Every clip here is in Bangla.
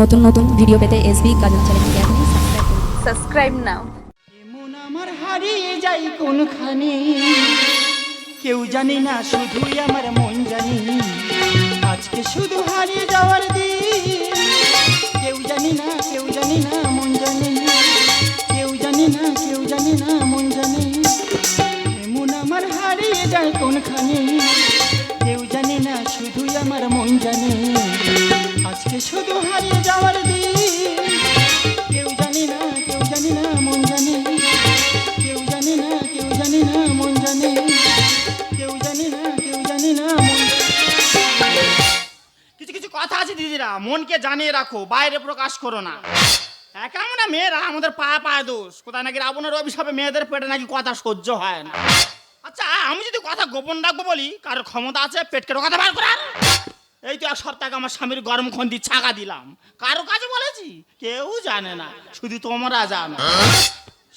নতুন নতুন ভিডিও পেতে এসবি গাজন চ্যানেলকে আপনি সাবস্ক্রাইব করুন। সাবস্ক্রাইব নাও এমন আমার হারিয়ে যাই কোনখানে? কেউ জানে না শুধুই আমার মন জানে। আজকে শুধু হারিয়ে যাওয়ার দিন। কেউ জানে না কেউ জানে না মন জানে। কেউ জানে না কেউ জানে না মন জানে। এমন আমার হারিয়ে যায় কোনখানে? কেউ জানে না শুধুই আমার মন জানে। আজকে শুধু হারিয়ে যাওয়ার দিন। কেউ জানে না, কেউ জানে না, মন জানে। কেউ জানে না, কেউ জানে না, মন জানে। কেউ জানে না, কেউ জানে না, মন কিছু কিছু কথা আছে দিদিরা, মনকে জানিয়ে রাখো, বাইরে প্রকাশ করো না। একা আমরা মেয়েরা, আমাদের পায়ে পায়ে দোষ। কোথায় নাকি রাবণের অভিশাপে মেয়েদের পেটে নাকি কথা সহ্য হয় না। আচ্ছা আমি যদি কথা গোপন রাখব বলি, কারোর ক্ষমতা আছে, পেটকে রোখাতে বার করার? এই তো এক সপ্তাহ আমার স্বামীর গরম খন্দি ছাকা দিলাম। কারও কাছে বলেছি? কেউ জানে না। শুধু তোমরা জানো।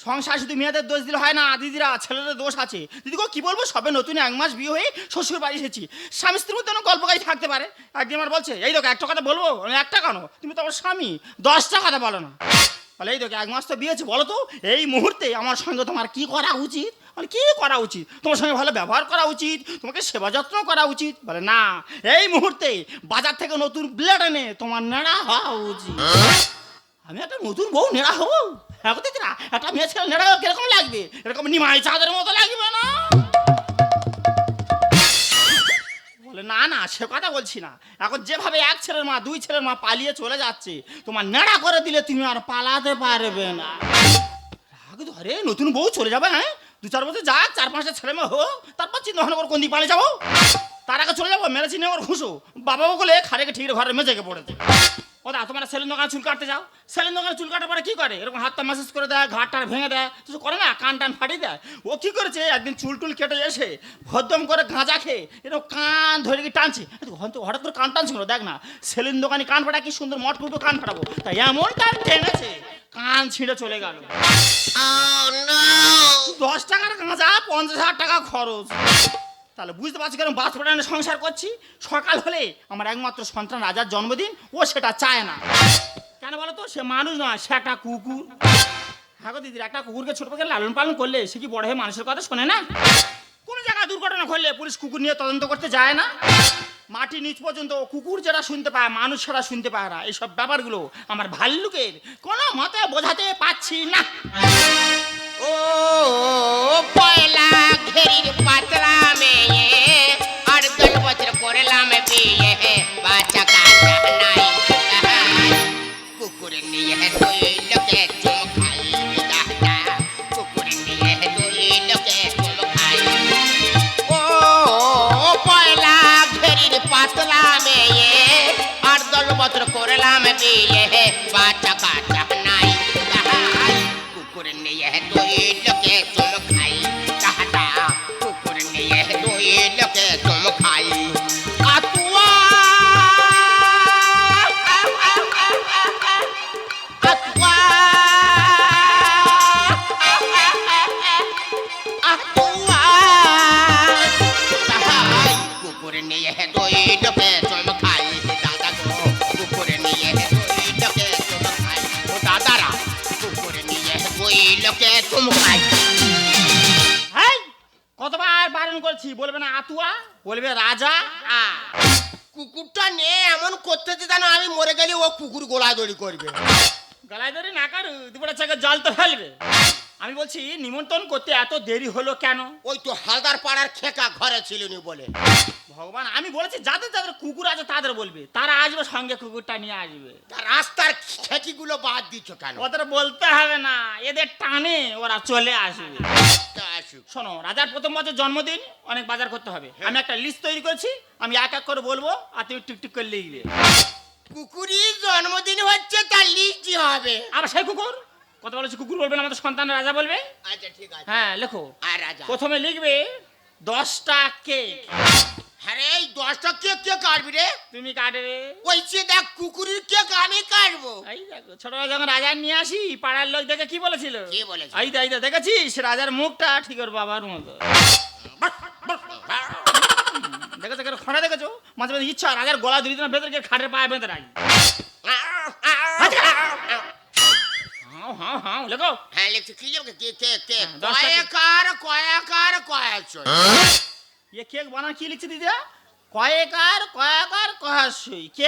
সংসার শুধু মেয়েদের দোষ দিলে হয় না দিদিরা ছেলেদের দোষ আছে। দিদি গো কি বলব? সবে নতুন এক মাস বিয়ে হয়ে শ্বশুর বাড়ি এসেছি। স্বামী স্ত্রীর মধ্যে গল্প গাই থাকতে পারে। একদিন আমার বলছে এই দেখো একটা কথা বলব? একটা কেন? তুমি তো আমার স্বামী। দশটা কথা বলো না। বলে, এই দেখো, এক মাস তো বিয়েছে বলো তো, এই মুহূর্তে আমার সঙ্গে তোমার কি করা উচিত? বলে, কি করা উচিত? তোমার সঙ্গে ভালো ব্যবহার করা উচিত, তোমাকে সেবা যত্ন করা উচিত? বলে, না, এই মুহূর্তে বাজার থেকে নতুন ব্লেড এনে তোমার নেড়া হওয়া উচিত। আমি একটা নতুন বউ, নেড়া হব? হ্যাঁ গো দিদিরা একটা মেয়ে ছেলে নেড়া কীরকম লাগবে? এরকম নিমাই চাঁদের মতো লাগবে না? না না, সে কথা বলছি না। এখন যেভাবে এক ছেলের মা, দুই ছেলের মা পালিয়ে চলে যাচ্ছে, তোমার নেড়া করে দিলে তুমি আর পালাতে পারবে না। রাগ ধরে নতুন বউ চলে যাবে হ্যাঁ? দু চার বছর যাক, চার পাঁচটা ছেলে মেয়ে হোক, তারপর চিন্তা ভাবনা করে কোন দিক পালিয়ে যাব? তার আগে চলে যাব, মেরে নেওয়ার খুশো বাবা বলে খারেকে ঠিক ঘরে মেজেকে পড়েছে। দা তোমরা সেলেন দোকানে চুল কাটতে যাও। সেলুন দোকানে চুল কাটার পরে কি করে? এরকম হাতটা ম্যাসেজ করে দেয় ঘাটটা ভেঙে দেয় কিছু করে না? কান টান ফাটিয়ে দেয়। ও কি করেছে? একদিন চুল টুল কেটে এসে ভদ্রম করে গাঁজা খেয়ে এরকম কান ধরে কি টানছে? হঠাৎ করে কান টানছে কেন? দেখ না সেলুন দোকানে কান ফাটা কি সুন্দর মট কুটো কান ফাটাবো। তাই এমন টান টেনেছে কান ছিঁড়ে চলে গেল। দশ টাকার গাঁজা পঞ্চাশ হাজার টাকা খরচ। তাহলে বুঝতে পারছি কেন বাস পাঠানো সংসার করছি? সকাল হলে আমার একমাত্র সন্তান রাজার জন্মদিন, ও সেটা চায় না। কেন বলো তো? সে মানুষ নয়, সে একটা কুকুর। হ্যাঁ গো দিদির, একটা কুকুরকে ছোট থেকে লালন পালন করলে সে কি বড় হয়ে মানুষের কথা শোনে না? কোনো জায়গায় দুর্ঘটনা ঘটলে পুলিশ কুকুর নিয়ে তদন্ত করতে যায় না। মাটি নিচ পর্যন্ত কুকুর যেটা শুনতে পায়, মানুষ সেটা শুনতে পায় না। এইসব ব্যাপারগুলো আমার ভাল্লুকের কোনো মতে বোঝাতে পারছি না। ও, পয়লা ঘেরির পাতলা মেয়ে। Stop at night. মরে গেলে কুকুর গোলাদড়ি করবে। গলায় ধরে না কারু দুপুরে চাকে জল তো ফেলবে। আমি বলছি নিমন্ত্রণ করতে এত দেরি হলো কেন? ওই তো হালদার পাড়ার খেকা ঘরে ছিলনি বলে। ভগবান আমি বলেছি যাদের যাদের কুকুর আছে তাদের বলবে। তারা আসবে সঙ্গে কুকুরটা নিয়ে আসবে। তা রাস্তার খেকিগুলো বাদ দিচ্ছ কেন? ওদের বলতে হবে না এদের টানে ওরা চলে আসবে। তা আসুক। শোনো রাজার প্রথম বছর জন্মদিন অনেক বাজার করতে হবে। আমি একটা লিস্ট তৈরি করেছি আমি এক এক করে বলব আর তুমি টিকটিক করে লিখবে। কুকুরই জন্মদিন হচ্ছে তার লিস্টি হবে। আবার সেই কুকুর? কত বলেছি কুকুর বলবে আমাদের সন্তান রাজা বলবে? আচ্ছা ঠিক আছে। হ্যাঁ লেখো। আর রাজা। প্রথমে লিখবে দশটা কেক। আরে এই দশটা কেক কে কাটবি রে? তুমি কাটবে। ওই যে দেখ কুকুরের কেক আমি কাটবো। এই দেখো ছোটবেলা যখন রাজা নিয়ে আসি পাড়ার লোক দেখে কি বলেছিল? কি বলেছে? এই দেখেছিস? রাজার মুখটা ঠিক ওর বাবার মতো। দেখেছ মাঝে মাঝে ইচ্ছা আর আগের গলা দিয়ে ভেতরে গিয়ে খাটের পায়ে বেঁধে রাখি। হ্যাঁ হ্যাঁ হ্যাঁ কি কে কে কে?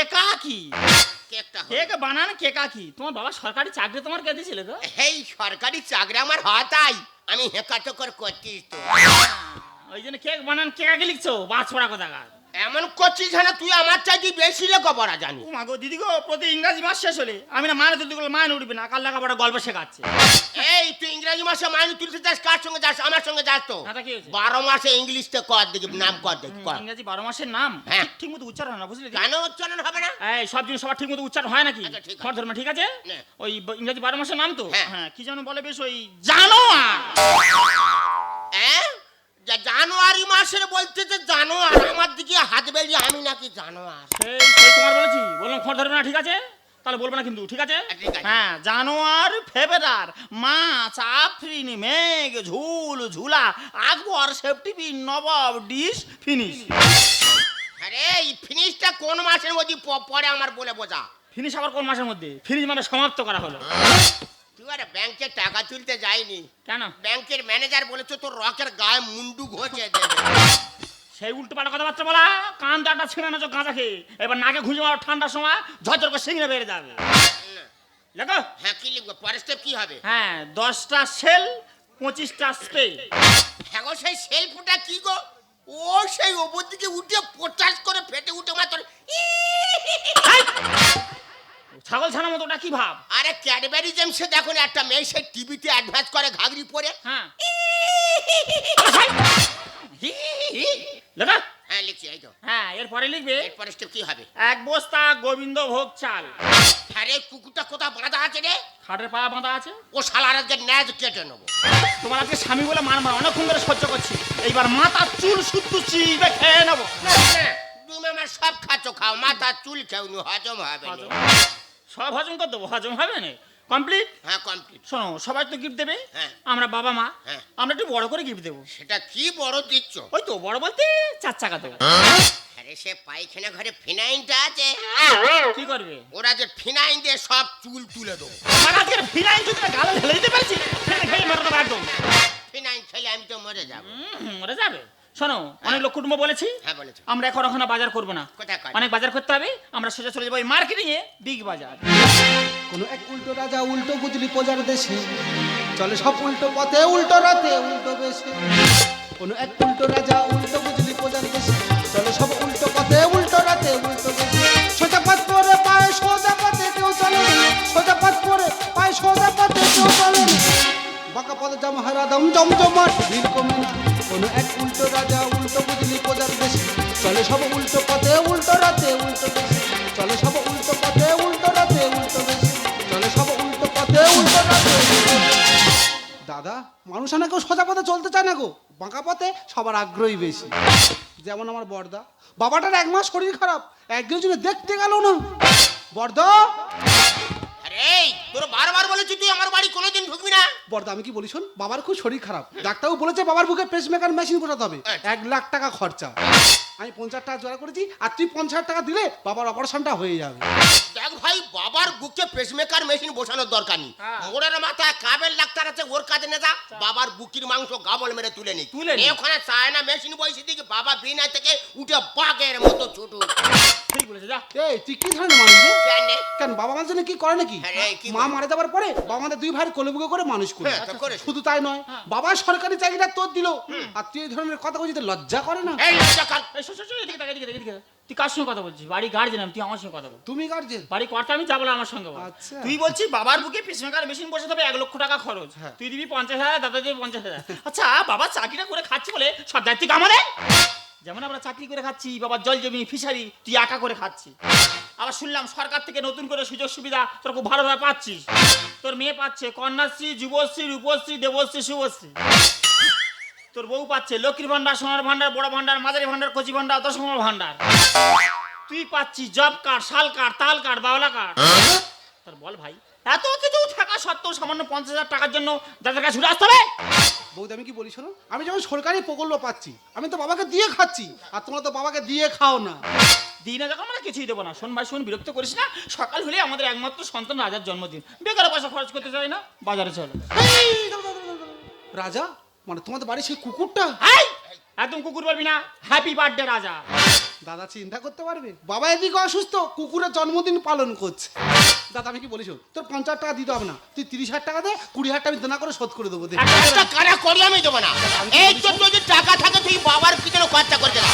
হ্যাঁ, কি কি? কেক বানান কি? তোমার বাবা সরকারি চাকরি তোমার কে দিয়েছিল গো এই সরকারি চাকরি আমার হতাই আমি হেকাটকর করতিস তো। ওই জন্য কেক বানান কেকা কি লিখছো? বাস পড়া কথা এমন করছিস না তুই আমার চাইতে বেশি লেখাপড়া জানি। মা গো দিদি গো প্রতি ইংরাজি মাস শেষ হলে আমি না মানে তুলতে গেলে মাইনে উঠবে না কাল লেখাপড়া গল্প শেখাচ্ছে। এই তুই ইংরেজি মাসে মাইনে তুলতে যাস কার সঙ্গে যাস? আমার সঙ্গে যাস তো? বারো মাসে ইংলিশটা কর দেখি নাম কর দেখি কর। ইংরাজি বারো মাসের নাম? হ্যাঁ। ঠিক মতো উচ্চারণ না বুঝলি? কেন উচ্চারণ হবে না? এই সব জিনিস সবার ঠিক মতো উচ্চারণ হয় নাকি? আচ্ছা, ঠিক আছে। খর ধর্ম ঠিক আছে? ওই ইংরাজি বারো মাসের নাম তো? হ্যাঁ। হ্যাঁ কি যেন বলে বেশ ওই জানো হ্যাঁ মাসের বলতে যে জানোয়ার আমার দিকে হাত বেরিয়ে আমি নাকি জানোয়ার সেই সেই তোমার বলেছি। বললাম খর ধরবে না ঠিক আছে? তাহলে বলবে না কিন্তু ঠিক আছে? হ্যাঁ জানোয়ার ফেব্রুয়ার মাছ আফরিন মেঘ ঝুল ঝুলা আকবর সেফটিপিন নবাব ডিশ ফিনিশ। আরে এই ফিনিশটা কোন মাসের মধ্যে পরে আমার বলে বোঝা। ফিনিশ আবার কোন মাসের মধ্যে? ফিনিশ মানে সমাপ্ত করা হলো। তুই ব্যাংকে টাকা তুলতে যাইনি কেন? ব্যাংকের ম্যানেজার বলেছে তোর রকের গায়ে মুন্ডু ঘষে দেবে। সেই উল্টো পাল্টা কথাবার্তা বলা কান দাঁটা ছিঁড়ে না গাঁজা খেয়ে এবার নাকে ঘুষে মারো ঠান্ডার সময় ঝরঝর করে সিংড়ে বেড়ে যাবে। দেখো হ্যাঁ কি লিখব? পরের স্টেপ কি হবে? হ্যাঁ দশটা সেল পঁচিশটা স্প্রে হ্যাঁ গো সেই সেলফটা কি গো? ও সেই ওপর দিকে উঠে পচাশ করে ফেটে উঠে মাত্র ছাগল ছানা মতো ওটা কি ভাব? আরে ক্যাডবেরি জেমসে দেখুন একটা মেয়ে সেই টিভিতে অ্যাডভান্স করে ঘাগরি পরে। হ্যাঁ। লেখা হ্যাঁ লিখছি এই তো। হ্যাঁ এরপরে লিখবে? এরপরে স্টেপ কি হবে? এক বস্তা গোবিন্দ ভোগ চাল। আরে কুকুরটা কোথা বাঁধা আছে রে? খাটের পা বাঁধা আছে? ও শালার আজকে ন্যাজ কেটে নেব। তোমার আজকে স্বামী বলে মান মান অনেকক্ষণ ধরে সহ্য করছি। এইবার মাথা চুল শুদ্ধ চিবে খেয়ে নেব। তুমি আমার সব খাচ্ছ খাও মাথা চুল খেউনি হজম হবে না। সব হজম করে দেবো। হজম হবে না? কমপ্লিট হ্যাঁ কমপ্লিট শোনো সবাই তো গিফট দেবে। হ্যাঁ। আমরা বাবা মা হ্যাঁ। আমরা একটু বড় করে গিফট দেবো। সেটা কি বড় দিচ্ছ? ওই তো বড় বলতে চার চাকা দেবো। আরে সে পায়খানা ঘরে ফিনাইনটা আছে। কি করবে? ওরা যে ফিনাইন দিয়ে সব চুল তুলে দেবো। আমার ফিনাইন যদি গালে ঢেলে দিতে পারছি ফেলে খেয়ে মেরে দেবো একদম। ফিনাইন খেলে আমি তো মরে যাব। মরে যাবে। শোনো অনেক লোক কুটুম্ব বলেছি হ্যাঁ বলেছ। আমরা এখন ওখানে বাজার করব না। কোথায়? অনেক বাজার করতে হবে আমরা সোজা চলে যাব ওই মার্কেটিং এ বিগ বাজার। কোনো এক উল্টো রাজা উল্টো বুঝলি প্রজার দেশে। চলে সব উল্টো পথে উল্টো রাতে উল্টো বেশে। কোনো এক উল্টো রাজা উল্টো বুঝলি প্রজার দেশে। চলে সব উল্টো পথে উল্টো রাতে উল্টো বেশে। সোজা পথ পরে পায়ে সোজা পথে কেউ চলে না। সোজা পথ পরে পায়ে সোজা পথে কেউ চলে না। দাদা, মানুষ না কেউ সোজা পথে চলতে চায় না গো। বাঁকা পথে সবার আগ্রহী বেশি। যেমন আমার বর্দা বাবাটার এক মাস শরীর খারাপ, একদিন জন্য দেখতে গেল না। বর্দা এই তোর বারবার বলেছি তুই আমার বাড়ি কোনোদিন ঢুকবি না। বর্দা আমি কি বলি শোন? বাবার খুব শরীর খারাপ। ডাক্তারও বলেছে বাবার বুকে পেসমেকার মেশিন বসাতে হবে। আচ্ছা। এক লাখ টাকা খরচা। আমি পঞ্চাশ টাকা জোগাড় করেছি আর তুই পঞ্চাশ টাকা দিলে বাবার অপারেশনটা হয়ে যাবে। দেখ ভাই বাবার বুকে পেসমেকার মেশিন বসানোর দরকার নেই। হ্যাঁ। মোড়ের মাথায় কাবেল ডাক্তার আছে ওর কাজে নে যা। বাবার বুকির মাংস গাবল মেরে তুলে নি। তুলে নি। নে ওখানে চায়না মেশিন বসে দিকে বাবা বিনা থেকে উঠে বাঘের মতো ছুটু। ঠিক বলেছে যা। এই তুই কি ধরনের মানুষ কেন? কেন বাবা মার জন্য কি করে নাকি? হ্যাঁ রে, কি মা মারা যাবার পরে বাবা আমাদের দুই ভাইয়ের কোলে বুকে করে মানুষ করে। হ্যাঁ, তা করেছে। শুধু তাই নয় বাবা সরকারি চাকরিটা তোর দিল। আর তুই এই ধরনের কথা বলছিস লজ্জা করে না? এই লজ্জা এদিকে তাকা, এদিকে তাকা, এদিকে তাকা। তুই কার সঙ্গে কথা বলছিস? বাড়ি গার্জেন আমি তুই আমার সঙ্গে কথা বল। তুমি গার্জেন বাড়ি কর্তা আমি যাব আমার সঙ্গে বল। আচ্ছা। তুই বলছিস বাবার বুকে পেসমেকার মেশিন বসে হবে এক লক্ষ টাকা খরচ। হ্যাঁ। তুই দিবি পঞ্চাশ হাজার দাদা দিবি পঞ্চাশ হাজার। আচ্ছা বাবা চাকরিটা করে খাচ্ছি বলে সব দায়িত্ব কি আমাদের? যেমন আমরা চাকরি করে খাচ্ছি বাবার জল জমি ফিশারি তুই একা করে খাচ্ছি আবার শুনলাম সরকার থেকে নতুন করে সুযোগ সুবিধা তোর খুব ভালোভাবে পাচ্ছিস। তোর মেয়ে পাচ্ছে কন্যাশ্রী যুবশ্রী রূপশ্রী দেবশ্রী শুভশ্রী। তোর বউ পাচ্ছে লক্ষ্মীর ভান্ডার সোনার ভান্ডার বড় ভান্ডার মাঝারি ভান্ডার কচি ভান্ডার দশমর ভান্ডার তুই পাচ্ছি জব কার্ড শাল কার্ড তাল কার্ড বাওলা কার্ড। তোর বল ভাই এত কিছু থাকা সত্ত্বেও সামান্য পঞ্চাশ হাজার টাকার জন্য দাদার কাছে ছুটে আসতে হবে। বৌদি আমি কি বলি শোনো? আমি যখন সরকারি প্রকল্প পাচ্ছি আমি তো বাবাকে দিয়ে খাচ্ছি আর তোমরা তো বাবাকে দিয়ে খাও না। দিনে যখন আমরা কিছুই দেবো না। শোন ভাই শোন বিরক্ত করিস না। সকাল হলে আমাদের একমাত্র সন্তান রাজার জন্মদিন। বেকার পয়সা খরচ করতে চাই না? বাজারে চলো। রাজা মানে তোমাদের বাড়ি সেই কুকুরটা? হাই একদম কুকুর বলবি না হ্যাপি বার্থডে রাজা। দাদা চিন্তা করতে পারবে? বাবা এদিকে অসুস্থ কুকুরের জন্মদিন পালন করছে। দাদা আমি কি বলিস তোর পঞ্চাশ টাকা দিতে হবে না। তুই তিরিশ হাজার টাকা দে কুড়ি হাজার টাকা আমি দেনা করে শোধ করে দেবো দে। একটা কারা। করি আমি দেবো না? এই তোর যদি টাকা থাকে তুই বাবার পিছনে খরচা করতে না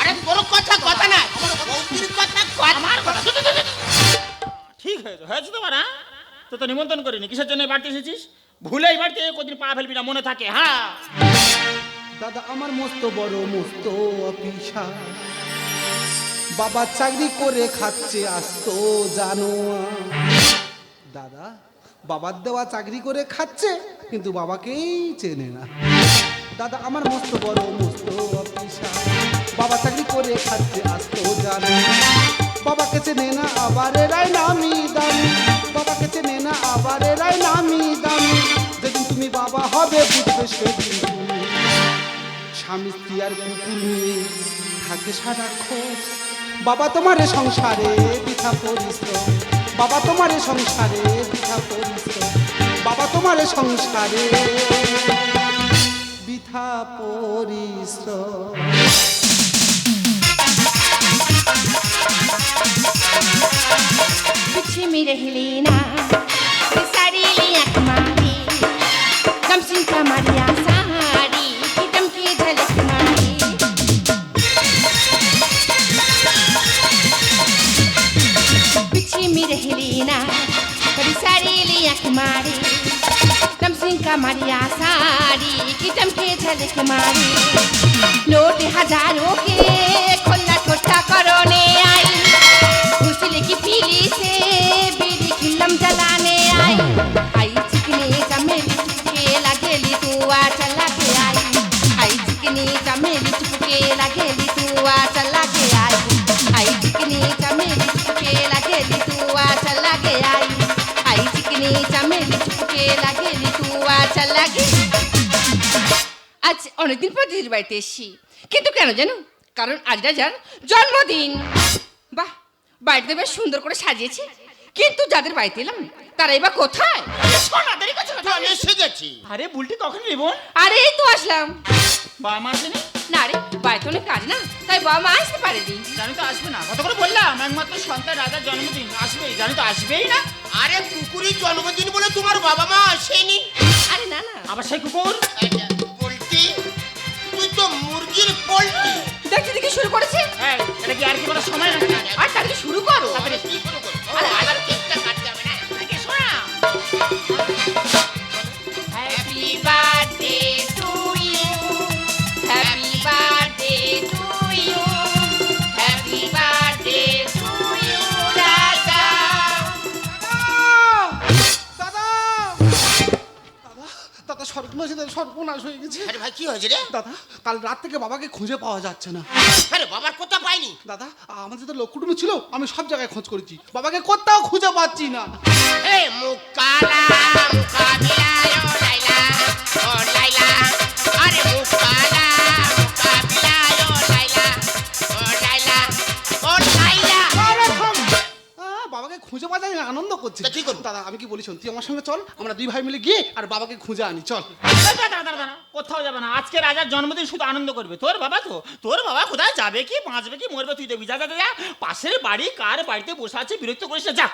আরে তোর কথা কথা না বৌদির কথা কথা। আমার কথা ঠিক হয়েছে হয়েছে তোমার হ্যাঁ? তো তো নিমন্ত্রণ করিনি। কিসের জন্য বাড়িতে এসেছিস? ভুলেই বাড়িতে কদিন পা ফেলবি না, মনে থাকে হ্যাঁ। দাদা, আমার মস্ত বড়, মস্ত অফিসা বাবা চাকরি করে খাচ্ছে, আসতো জানো দাদা, বাবার দেওয়া চাকরি করে খাচ্ছে, কিন্তু বাবাকেই চেনে না। দাদা, আমার মস্ত বড়, মস্ত অফিসা বাবা চাকরি করে খাচ্ছে, আসতো জানো বাবাকে চেনে না, আবার এরাই নামি দামি। বাবাকে চেনে না, আবার এরাই নামি স্বামী স্ত্রী আর কুকুর নিয়ে থাকে সারাক্ষণ বাবা তোমার এ সংসারে পিঠা পরিশ্রম বাবা তোমার এ সংসারে পিঠা পরিশ্রম বাবা তোমার এ সংসারে বৃথা পরিশ্রম कुछ में रह लेना सारी लिया मारी कम सिंह का मारिया सारी लिया सिंह का मारिया सारी की चमके झलक मारी नोट हज़ारों के खुला छोटा करोने आई घुसल की पीली से बीड़ी खिलम जलाने आई অনেকদিন পর দিদির বাড়িতে এসছি। কিন্তু কেন জানো? কারণ আজ রাজার জন্মদিন। বাহ বাড়িতে বেশ সুন্দর করে সাজিয়েছে। কিন্তু যাদের বাড়িতে এলাম তারা এবার কোথায়? শোন না, দেরি করছ তো আমি এসে গেছি। আরে বুলটি কখন নেব? আরে এই তো আসলাম। বা আমার দিনে না রে বাড়িতে অনেক কাজ না তাই বাবা মা আসতে পারেনি। জানি তো আসবে না কত করে বললাম একমাত্র সন্তান রাজার জন্মদিন আসবেই জানি তো আসবেই না। আরে কুকুরের জন্মদিন বলে তোমার বাবা মা আসেনি। আরে না না। আবার সেই কুকুর? মুরগির পোল্ট্রি। দেখছি দেখি শুরু করেছে হ্যাঁ এটা কি আর কি বলার সময় না আর তাহলে শুরু করো। আরে কি করে? আরে দাদা সর্বনাশ সর্বনাশ হয়ে গেছে। আরে ভাই কি হয়েছে রে? দাদা কাল রাত থেকে বাবাকে খুঁজে পাওয়া যাচ্ছে না। আরে বাবার কথা পাইনি? দাদা আমাদের তো লোক কুটুম্ব ছিল আমি সব জায়গায় খোঁজ করেছি। বাবাকে কোথাও খুঁজে পাচ্ছি না। এ মুকালা মুকাবিলায় ও লাইলা ও লাইলা আরে মুকালা খুঁজে পাওয়া যায় না, আনন্দ করছে তা কি করব? দাদা আমি কি বলি শোন তুই আমার সঙ্গে চল আমরা দুই ভাই মিলে গিয়ে আর বাবাকে খুঁজে আনি চল। কোথাও যাবে না। আজকে রাজার জন্মদিন শুধু আনন্দ করবে। তোর বাবা তো তোর বাবা কোথায়? যাবে কি বাঁচবে কি মরবে তুই দেখবি। যা যা পাশের বাড়ি কার বাড়িতে বসে আছে বিরক্ত করিস না, যা।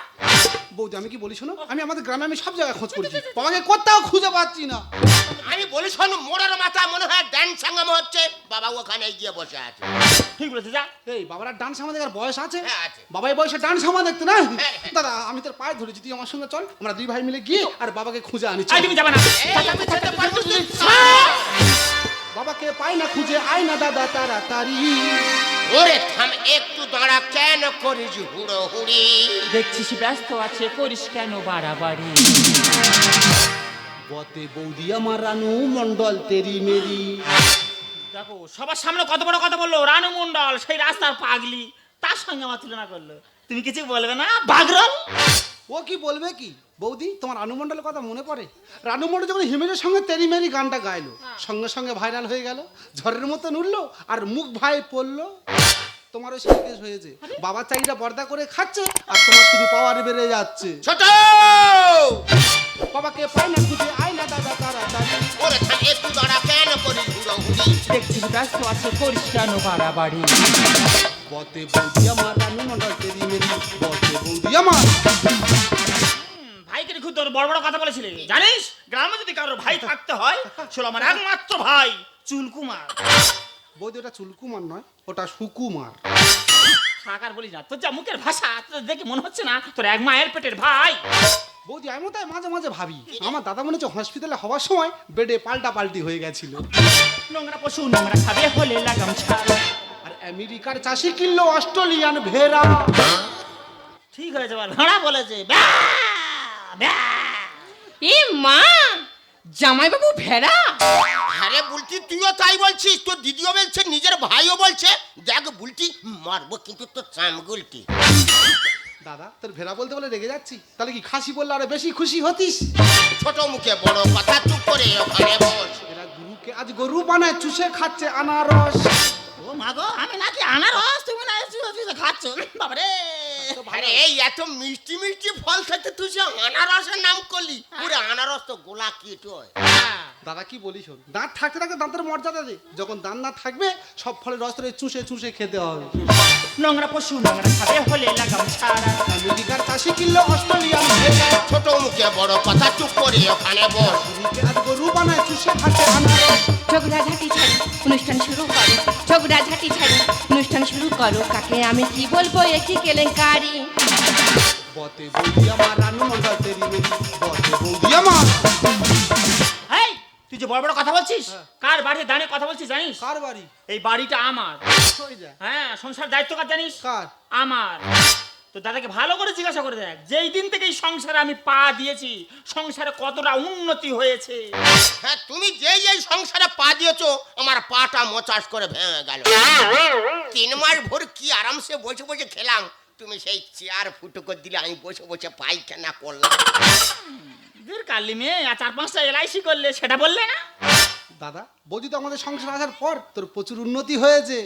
বৌদি আমি কি বলি শোনো? আমি আমাদের গ্রামে আমি সব জায়গায় খোঁজ করেছি। বাবাকে কোথাও খুঁজে পাচ্ছি না। আমি বলি শোন মোড়ের মাথা মনে হয় ড্যান্স সাঙ্গাম হচ্ছে। বাবা ওখানে গিয়ে বসে আছে। ঠিক বলেছে যা। এই বাবার ডান্স সামা দেখার বয়স আছে? হ্যাঁ, আছে। বাবা এই বয়সে ডান্স সামা দেখতে না? হ্যাঁ। দাদা আমি তোর পায়ে ধরেছি তুই আমার সঙ্গে চল আমরা দুই ভাই মিলে গিয়ে আর বাবাকে খুঁজে আনি। তুমি যাবে না। বাবাকে পাই না খুঁজে আয় না দাদা তাড়াতাড়ি। ওরে থাম একটু দাঁড়া কেন করিস হুড়ো হুড়ি দেখছিস ব্যস্ত আছে করিস কেন বাড়াবাড়ি? বতে বৌদি আমার রানু মন্ডল তেরি মেরি। দেখো সবার সামনে কত বড় কথা বলল? রানু মন্ডল সেই রাস্তার পাগলি। তার সঙ্গে আমার তুলনা করল। তুমি কিছু বলবে না বাগরল ও কি বলবে কি? বৌদি তোমার রানু মন্ডলের কথা মনে পড়ে? রানু মন্ডল যখন হিমেশের সঙ্গে তেরি মেরি গানটা গাইলো সঙ্গে সঙ্গে ভাইরাল হয়ে গেল ঝড়ের মতন উঠল আর মুখ ভাই পড়ল। তোমারও কেস হয়েছে। বাবার চাকরিটা বর্দা করে খাচ্ছে আর তোমার শুধু পাওয়ার বেড়ে যাচ্ছে। ছোট! বাবাকে পাই না খুঁজে আয় না দাদা তাড়াতাড়ি। ওরে থাক একটু দাঁড়া কেন করি দেখছিস ব্যস্ত আছে করিস কেন বাড়াবাড়ি বতে বৌদি আমার রানু মন্ডল তেরি মেরি বতে বৌদি আমার ভাইকে খুব তোর বড় বড় কথা বলেছিলি জানিস গ্রামে যদি কারোর ভাই থাকতে হয় ছিল আমার একমাত্র ভাই চুলকুমার বৌদি ওটা চুলকুমার নয় ওটা সুকুমার থাকার বলিস না তোর যা মুখের ভাষা তোর দেখে মনে হচ্ছে না তোর এক মায়ের পেটের ভাই বৌদি আমি তাই মাঝে মাঝে ভাবি আমার দাদা মনে হচ্ছে হসপিটালে হওয়ার সময় বেডে পাল্টা পাল্টি হয়ে গেছিল। নোংরা পশু নোংরা খাবে হলে লাগাম ছাড়। আর আমেরিকার চাষি কিনলো অস্ট্রেলিয়ান ভেড়া। ঠিক হয়েছে বল ভাড়া বলেছে ব্যাঁ, ব্যাঁ। এ মা জামাইবাবু ভেড়া? আরে বুলটি তুইও তাই বলছিস তোর দিদিও বলছে নিজের ভাইও বলছে। দেখ বুলটি মারবো কিন্তু তোর চাম গুলটি। দাদা তোর ভেড়া বলতে বলে রেগে যাচ্ছি? তাহলে কি খাসি বললে আরও বেশি খুশি হতিস? ছোট মুখে বড় কথা চুপ করে ওখানে বস। এরা গুরুকে আজ গরু বানায় চুষে খাচ্ছে আনারস। ও মা গো আমি নাকি আনারস? তুমি না খাচ্ছ? বাবারে। আরে এই এত মিষ্টি মিষ্টি ফল খেতে তুই আনারসের নাম করলি ওরে আনারস তো গোলা কিট হয়। দাদা কি বলি শোন? দাঁত থাকতে থাকতে দাঁতের মর্যাদা দে। যখন দাঁত না থাকবে সব ফলের রস তোরে চুষে চুষে খেতে হবে। নোংরা পশু নোংরা খাবে হলে লাগাম ছাড়া। আমেরিকার কিনলো অস্ট্রেলিয়ান ছোট মুখে বড় কথা চুপ করে ওখানে বস। আজ গরু বানায় চুষে আনারস। ঝগড়া ঝাঁটি ছাড়ো অনুষ্ঠান শুরু করো। ঝগড়া ঝাঁটি ছাড়ো অনুষ্ঠান শুরু করো। কাকে আমি কি বলব একই কেলেঙ্কারি? বতে বৌদি আমার রানু মন্ডল তেরি মেরি। বতে বৌদি আমার। এই তুই যে বড় বড় কথা বলছিস? কার বাড়িতে দাঁড়িয়ে কথা বলছিস জানিস? কার বাড়ি? এই বাড়িটা আমার। হ্যাঁ সংসার দায়িত্ব কার জানিস? কার? আমার। তো দাদাকে ভালো করে জিজ্ঞাসা করে দেখ যেই দিন থেকে এই সংসারে আমি পা দিয়েছি সংসারে কতটা উন্নতি হয়েছে। হ্যাঁ তুমি যেই এই সংসারে পা দিয়েছ আমার পাটা মোচাস করে ভেঙে গেল। তিন মাস ভোর কি আরামসে বসে বসে খেলাম তুমি সেই চেয়ার ফুটো করে দিলে আমি বসে বসে পায়খানা করলাম। দূর কালি মেয়ে আর চার পাঁচটা এলআইসি করলে সেটা বললে না? দাদা বৌদি তো আমাদের সংসার আসার পর তোর প্রচুর উন্নতি হয়েছে।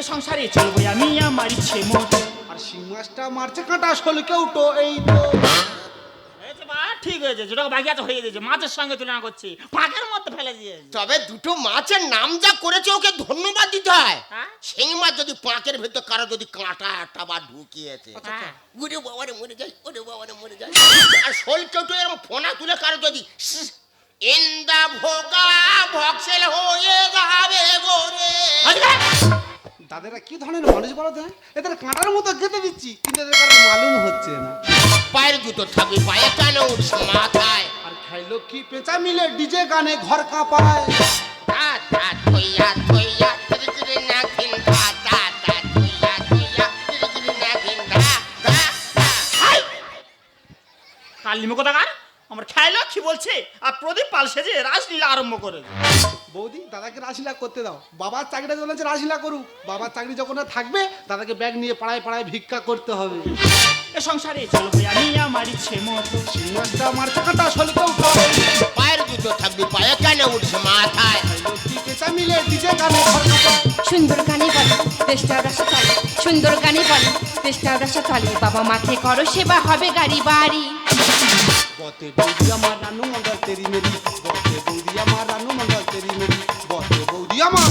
এ সংসারে চলবো আমি আমার ইচ্ছে মতো। আর শিং মাছটা মারছে কাঁটা সলকেও তো এই তো। হয়েছে বা? ঠিক হয়েছে যেটা বাকি আছে হয়ে গেছে মাছের সঙ্গে তুলনা করছি। ফাঁকের ফেলে দিয়েছে তবে দুটো মাছের নাম যা করেছে ওকে ধন্যবাদ দিতে হয় হ্যাঁ? সেই মাছ যদি পাঁকের ভেতর কারও যদি কাঁটা একটা বা ঢুকিয়েছে হ্যাঁ। ওরে বাবারে মরে যায় ওরে বাবারে মরে যায় আর শোল কেউ এরকম ফোনা তুলে কারও যদি ইন্দা ভোগা ভক্সেল হয়ে যাবে গোরে দাদারা কি ধরনের মানুষ বলো তো হ্যাঁ? এদের কাঁটার মতো খেতে দিচ্ছি কিন্তু এদের কারও মালুম হচ্ছে না পায়ের জুতো থাকবে পায়ে কেন উঠছে মাথায় আর লক্ষ্মী কি পেঁচা মিলে ডিজে গানে ঘর কাঁপায়। তা তা না না আমার খেয়াল কি বলছে আর প্রদীপ পাল সেজে রাজলীলা আরম্ভ করে বৌদি দাদাকে রাশিলা করতে দাও। বাবার চাকরিটা চলেছে রাশিলা করুক। বাবার চাকরি যখন আর থাকবে দাদাকে ব্যাগ নিয়ে পাড়ায় পাড়ায় ভিক্ষা করতে হবে। এ সংসারে চলবো আমি আমার ইচ্ছে মতো। শিং মাছটা মারছে কাঁটা শোলকে উঠো পায়ের জুতো থাকবে পায়ে কেন উঠছে মাথায়? মিলে ঘর কাঁপায় সুন্দর গানে বলে দেশটার রাস্তা চলে সুন্দর গানে বলে দেশটার রাস্তা চলে বাবা মাকে করো সেবা হবে গাড়ি বাড়ি। বতে বৌদি আমার রানু মন্ডল তেরি মেরি বতে বৌদি আমার রানু মন্ডল তেরি মেরি বতে বৌদি আমার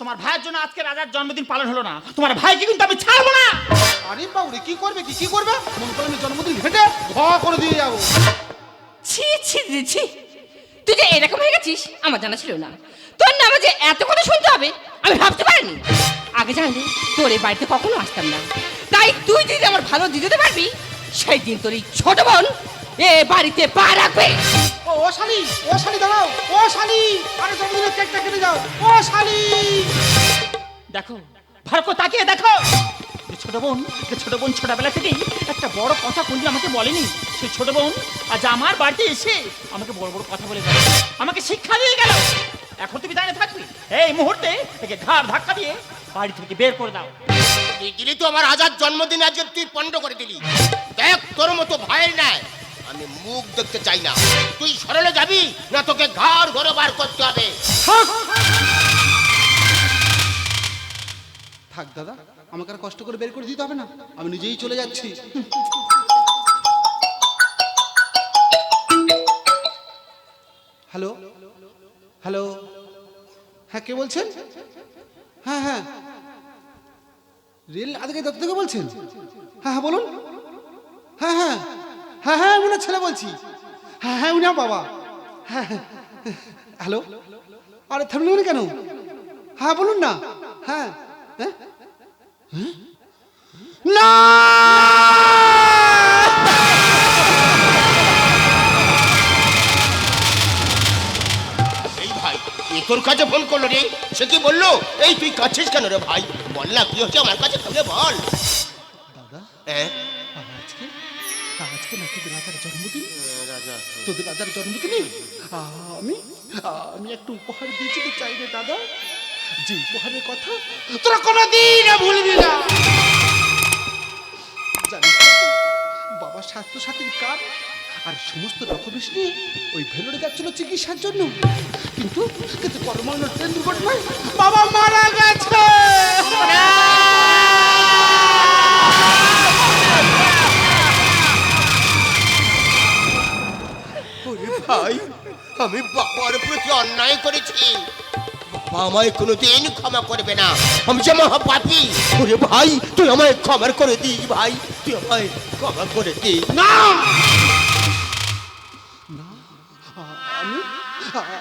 তোমার ভাইয়ের জন্য আজকে রাজার জন্মদিন পালন হলো না। তোমার ভাইকে কিন্তু আমি ছাড়বো না। আরে বাবুরে কি করবে কি? কি করবে? মন করে আমি জন্মদিন ঘেটে ঘ করে দিয়ে যাব। ছি ছি ছি, ছি। তুই যে এরকম হয়ে গেছিস আমার জানা ছিল না। তোর নামে যে এত কথা শুনতে হবে আমি ভাবতে পারিনি। আগে জানলে তোর এই বাড়িতে কখনো আসতাম না। তাই তুই যদি আমার ভালো দিতে পারবি সেই দিন তোর এই ছোট বোন এ বাড়িতে পা রাখবে। ও ও শালি ও শালি দাঁড়াও। ও শালি আরে জন্মদিনের কেকটা কেটে যাও। ও শালি। দেখো ভালো করে তাকিয়ে দেখো। যে ছোট বোন যে ছোট বোন ছোটবেলা থেকেই একটা বড় কথা কোনদিন আমাকে বলেনি। সেই ছোট বোন আজ আমার বাড়িতে এসে আমাকে বড় বড় কথা বলে গেল। আমাকে শিক্ষা দিয়ে গেল। এখন তুমি দাঁড়িয়ে থাকবি। এই মুহূর্তে একে ঘাড় ধাক্কা দিয়ে বাড়ি থেকে বের করে দাও। তুই দিলি তো আমার আজাদ জন্মদিন আজকে তুই পণ্ড করে দিলি। দেখ তোর মতো ভাইয়ের নাই। আমি মুখ দেখতে চাই না। তুই সরলে যাবি না তোকে ঘর ঘরে বার করতে হবে। থাক। দাদা আমাকে আর কষ্ট করে বের করে দিতে হবে না। আমি নিজেই চলে যাচ্ছি। হ্যালো হ্যালো হ্যাঁ কে বলছেন? হ্যাঁ হ্যাঁ। রেল আজকে দত্ত থেকে বলছেন? হ্যাঁ হ্যাঁ বলুন। হ্যাঁ হ্যাঁ হ্যাঁ হ্যাঁ উনার ছেলে বলছি। হ্যাঁ হ্যাঁ উনি বাবা। হ্যাঁ হ্যাঁ। হ্যালো আরে থামলেন কেন? হ্যাঁ বলুন না। হ্যাঁ হ্যাঁ হ্যাঁ? না! তোর কাছে ফোন করল রে? সে কি বলল? এই তুই কাছিস কেন রে ভাই? বল না কি হচ্ছে আমার কাছে? খুলে বল। দাদা? হ্যাঁ? আজকে নাকি রাজার জন্মদিন? তোদের রাজার জন্মদিনে? আমি আমি একটা উপহার দিয়েছি তো চাই রে দাদা। যে উপহারের কথা তোরা কোনোদিন ভুলবি না। জানিস তো, বাবার স্বাস্থ্য সাথীর কার্ড আর সমস্ত ডকুমেন্টস নিয়ে ওই ভেলোরে যাচ্ছিল চিকিৎসার জন্য। কিন্তু কিন্তু পরমাণু ট্রেন দুর্ঘটনায় বাবা মারা গেছে। ভাই, আমি বাবার প্রতি অন্যায় করেছি। বাবা আমায় কোনোদিন ক্ষমা করবে না। আমি যে মহাপাপি, ওরে ভাই, তুই আমায় ক্ষমা করে দিস, ভাই। তুই আমায় ক্ষমা করে দিস। না! আমি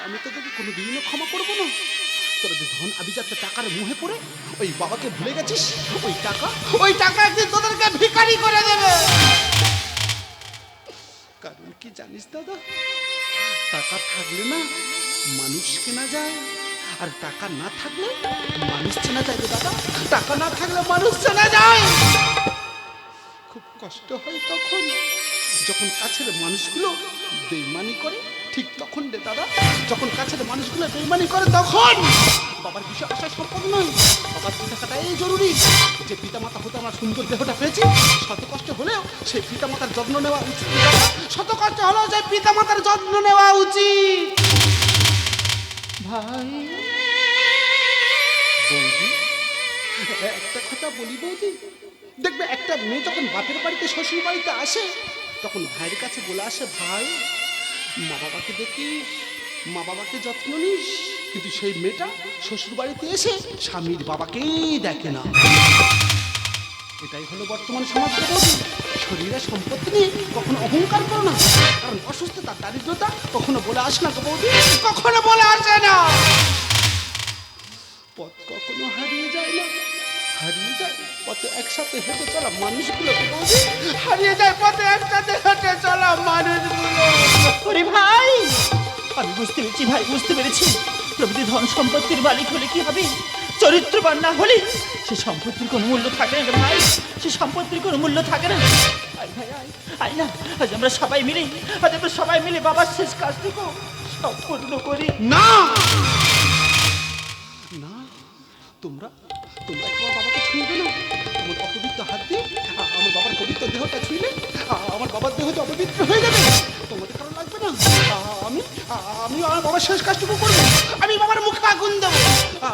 আমি তোদেরকে কোনোদিনও ক্ষমা করব না। তোরা যে ধন আভিজাত্য টাকার মুহে পড়ে, ওই বাবাকে ভুলে গেছিস? ওই টাকা ওই টাকা একদিন তোদেরকে ভিখারি করে দেবে। কারণ কি জানিস দাদা? টাকা থাকলে না মানুষ কেনা যায়, আর টাকা না থাকলে মানুষ চেনা যায় দাদা টাকা না থাকলে মানুষ চেনা যায়। খুব কষ্ট হয় তখন। যখন কাছের মানুষগুলো বেইমানি করে, ঠিক তখন রে দাদা, যখন কাছের মানুষগুলো বেইমানি করে তখন বাবার বিষয় আসা সম্ভব নয়। বাবার পিতা থাকাটাই জরুরি যে পিতা মাতা হতে আমরা সুন্দর দেহটা পেয়েছি। শত কষ্ট হলেও সেই পিতা মাতার যত্ন নেওয়া উচিত। শত কষ্ট হলেও সেই পিতা মাতার যত্ন নেওয়া উচিত। ভাই একটা কথা বলি বৌদি। দেখবে একটা মেয়ে যখন বাপের বাড়িতে শ্বশুর বাড়িতে আসে, তখন ভাইয়ের কাছে বলে আসে, ভাই মা বাবাকে দেখিস মা বাবাকে যত্ন নিস। কিন্তু সেই মেয়েটা শ্বশুর বাড়িতে এসে স্বামীর বাবাকেই দেখে না। এটাই হলো বর্তমান সমাজ শরীরে সম্পত্তি নিয়ে কখনো অহংকার করো না। কারণ অসুস্থতা, দারিদ্রতা কখনো বলে আসে না বৌদি। কখনো বলে আসে না। পথ কখনো হারিয়ে যায় না। হারিয়ে যায় পথে একসাথে হেঁটে চলা মানুষগুলো। হারিয়ে যায় পথে একসাথে হেঁটে চলা মানুষগুলো। ভাই! আমি বুঝতে পেরেছি, ভাই, বুঝতে পেরেছি। প্রভৃতি ধন সম্পত্তির মালিক হলে কি হবে? চরিত্রবান না হলে সে সম্পত্তির কোনো মূল্য থাকে না রে ভাই। সে সম্পত্তির কোনো মূল্য থাকে না। আয় ভাই, আয় না। আজ আমরা সবাই মিলে, আজ আমরা সবাই মিলে বাবার শেষ কাজটুকু সম্পূর্ণ করি। না! না, তোমরা তোমরা কি আমার বাবাকে ছুঁইবে না। আমার অপবিত্র হাত দিয়ে আমার বাবার পবিত্র দেহটা ছুঁইলে আমার বাবার দেহ তো অপবিত্র হয়ে যাবে। আমি আমি আমার বাবার শেষ কাজটুকু করব। আমি বাবার মুখে আগুন দেবো।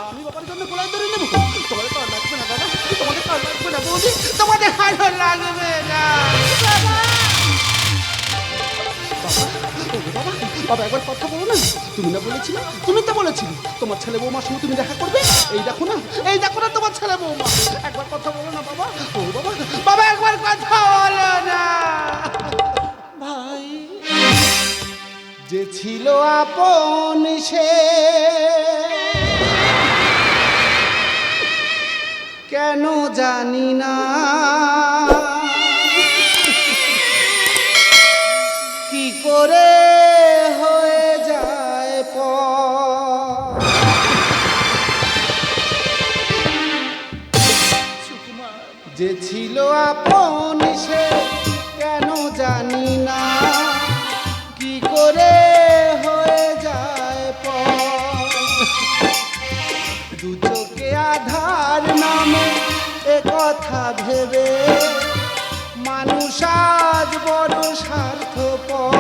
আমি বাবার জন্য গোলায় ধরে নেব। তোমাদের কারণ লাগবে না, দাদা? তোমাদের কারণ লাগবে না, বৌদি? তোমাদের কারণ লাগবে না? বাবা বাবা, একবার কথা বলো না। তুমি না বলেছিলে, তুমি তো বলেছিলে। তোমার ছেলে বৌমার সঙ্গে তুমি দেখা করবে? এই দেখো না, এই দেখো না তোমার ছেলে বৌমা। একবার কথা বলো না, বাবা। ও বাবা বাবা, একবার কথা বলো না। যে ছিল আপন সে। কেন জানি না। কি করে কথা ভেবে মানুষ আজ বড় স্বার্থপর।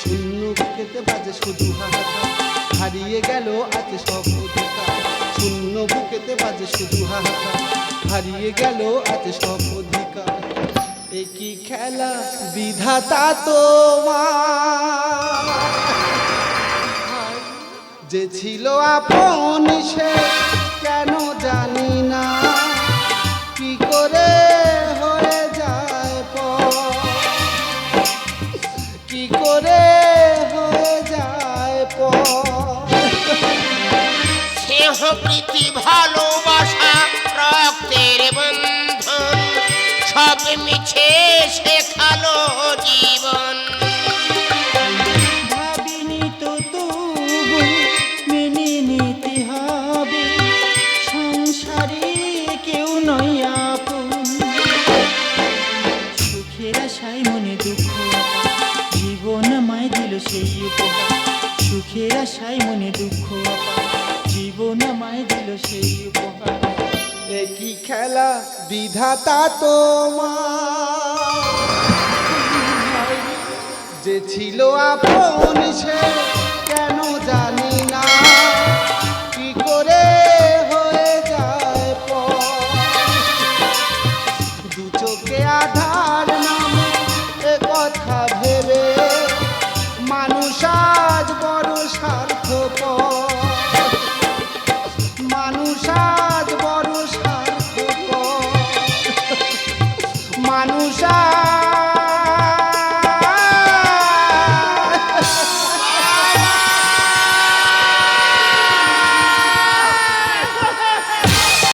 শূন্য বুকেতে বাজে শুধু হারিয়ে গেল আজ সব অধিকার। শূন্য বুকেতে বাজে শুধু হাহাকার। হারিয়ে গেল আজ সব অধিকার। একই খেলা বিধাতা তোমার? যে ছিল আপন সে ভালোবাসা রক্তের বন্ধন সব মিছে শেখালো সুখের আশায় মনে দুঃখ জীবন আমায় দিল সেই উপহার একই খেলা, বিধাতা তোমার। যে ছিল আপন সে